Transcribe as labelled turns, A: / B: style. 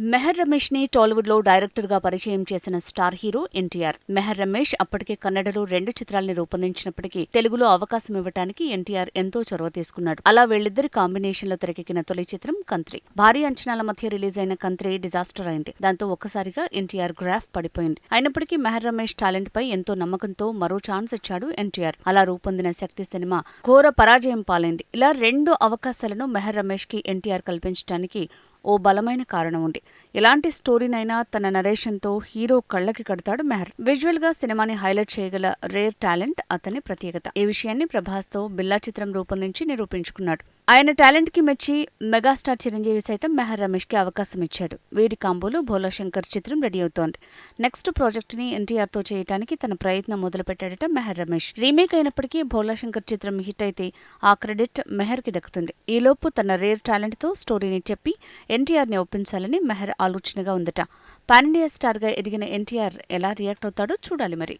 A: మెహర్ రమేష్ని టాలీవుడ్లో డైరెక్టర్గా పరిచయం చేసిన స్టార్ హీరో ఎన్టీఆర్. మెహర్ రమేష్ అప్పటికే కన్నడలో రెండు చిత్రాల్ని రూపొందించినప్పటికీ తెలుగులో అవకాశం ఇవ్వటానికి ఎన్టీఆర్ ఎంతో చొరవ తీసుకున్నాడు. అలా వీళ్ళిద్దరి కాంబినేషన్లో తెరకెక్కిన తొలి చిత్రం కంత్రి. భారీ అంచనాల మధ్య రిలీజ్ అయిన కంత్రి డిజాస్టర్ అయింది. దాంతో ఒక్కసారిగా ఎన్టీఆర్ గ్రాఫ్ పడిపోయింది. అయినప్పటికీ మెహర్ రమేష్ టాలెంట్ పై ఎంతో నమ్మకంతో మరో ఛాన్స్ ఇచ్చాడు ఎన్టీఆర్. అలా రూపొందిన శక్తి సినిమా ఘోర పరాజయం పాలైంది. ఇలా రెండు అవకాశాలను మెహర్ రమేష్కి ఎన్టీఆర్ కల్పించడానికి ఓ బలమైన కారణం ఉంది. ఎలాంటి స్టోరీనైనా తన నరేషన్తో హీరో కళ్ళకి కడతాడు మెహర్. విజువల్గా సినిమాని హైలైట్ చేయగల రేర్ టాలెంట్ అతని ప్రత్యేకత. ఈ విషయాన్ని ప్రభాస్తో బిల్లా చిత్రం రూపొందించి నిరూపించుకున్నాడు. ఆయన టాలెంట్కి మెచ్చి మెగాస్టార్ చిరంజీవి సైతం మెహర్ రమేష్కి అవకాశం ఇచ్చాడు. వీరి కాంబోలో భోలాశంకర్ చిత్రం రెడీ అవుతోంది. నెక్స్ట్ ప్రాజెక్ట్ని ఎన్టీఆర్తో చేయడానికి తన ప్రయత్నం మొదలు పెట్టాడట మెహర్ రమేష్. రీమేక్ అయినప్పటికీ భోలా శంకర్ చిత్రం హిట్ అయితే ఆ క్రెడిట్ మెహర్కి దక్కుతుంది ఈలోపు తన రేర్ టాలెంట్తో స్టోరీని చెప్పి ఎన్టీఆర్ని ఒప్పించాలని మెహర్ ఆలోచనగా ఉందట. పాన్ ఇండియా స్టార్గా ఎదిగిన ఎన్టీఆర్ ఎలా రియాక్ట్ అవుతాడో చూడాలి మరి.